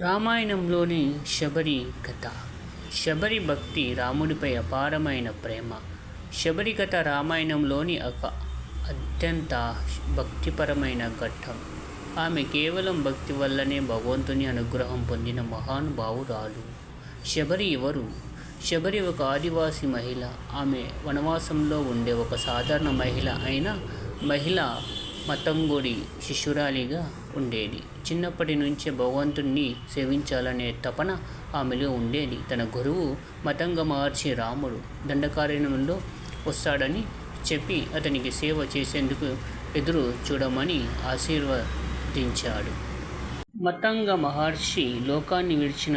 రామాయణంలోని శబరి కథ. శబరి భక్తి రాముడిపై అపారమైన ప్రేమ. శబరి కథ రామాయణంలోని ఒక అత్యంత భక్తిపరమైన ఘట్టం. ఆమె కేవలం భక్తి వల్లనే భగవంతుని అనుగ్రహం పొందిన మహానుభావురాలు. శబరి ఎవరు? శబరి ఒక ఆదివాసీ మహిళ. ఆమె వనవాసంలో ఉండే ఒక సాధారణ మహిళ అయిన మహిళ మతంగుడి శిష్యురాలిగా ఉండేది. చిన్నప్పటి నుంచే భగవంతుణ్ణి సేవించాలనే తపన ఆమెలో ఉండేది. తన గురువు మతంగ మహర్షి రాముడు దండకారణ్యంలో వస్తాడని చెప్పి అతనికి సేవ చేసేందుకు ఎదురు చూడమని ఆశీర్వదించాడు. మతంగ మహర్షి లోకాన్ని విడిచిన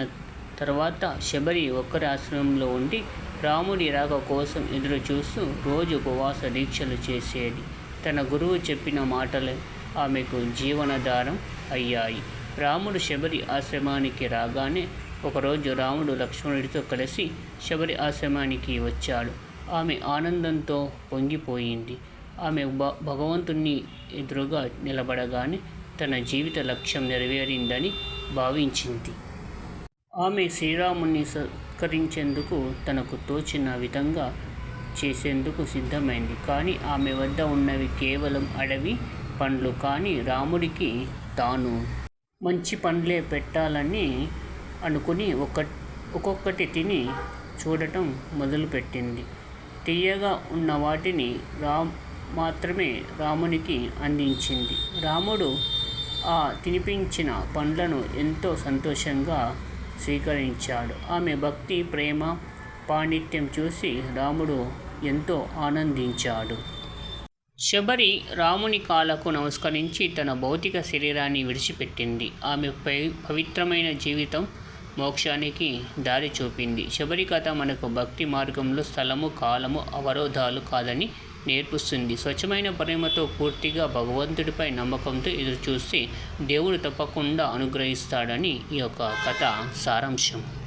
తర్వాత శబరి ఒక్కరి ఆశ్రమంలో ఉండి రాముడి రాక కోసం ఎదురు చూస్తూ రోజు ఉపవాస దీక్షలు చేసేది. తన గురువు చెప్పిన మాటలే ఆమెకు జీవనాధారం అయ్యాయి. రాముడు శబరి ఆశ్రమానికి రాగానే ఒకరోజు రాముడు లక్ష్మణుడితో కలిసి శబరి ఆశ్రమానికి వచ్చాడు. ఆమె ఆనందంతో పొంగిపోయింది. ఆమె భ భగవంతుణ్ణి ఎదురుగా నిలబడగానే తన జీవిత లక్ష్యం నెరవేరిందని భావించింది. ఆమె శ్రీరాముణ్ణి సత్కరించేందుకు తనకు తోచిన విధంగా చేసేందుకు సిద్ధమైంది. కానీ ఆమె వద్ద ఉన్నవి కేవలం అడవి పండ్లు. కానీ రాముడికి తాను మంచి పండ్లే పెట్టాలని అనుకుని ఒక ఒక్కొక్కటి తిని చూడటం మొదలుపెట్టింది. తీయగా ఉన్న వాటిని రామ్ మాత్రమే రామునికి అందించింది. రాముడు ఆ తినిపించిన పండ్లను ఎంతో సంతోషంగా స్వీకరించాడు. ఆమె భక్తి ప్రేమ పాండిత్యం చూసి రాముడు ఎంతో ఆనందించాడు. శబరి రాముని కాలకు నమస్కరించి తన భౌతిక శరీరాన్ని విడిచిపెట్టింది. ఆమె పవిత్రమైన జీవితం మోక్షానికి దారి చూపింది. శబరి కథ మనకు భక్తి మార్గంలో స్థలము కాలము అవరోధాలు కాదని నేర్పిస్తుంది. స్వచ్ఛమైన ప్రేమతో పూర్తిగా భగవంతుడిపై నమ్మకంతో ఎదురుచూసి దేవుడు తప్పకుండా అనుగ్రహిస్తాడని ఈ యొక్క కథ సారాంశం.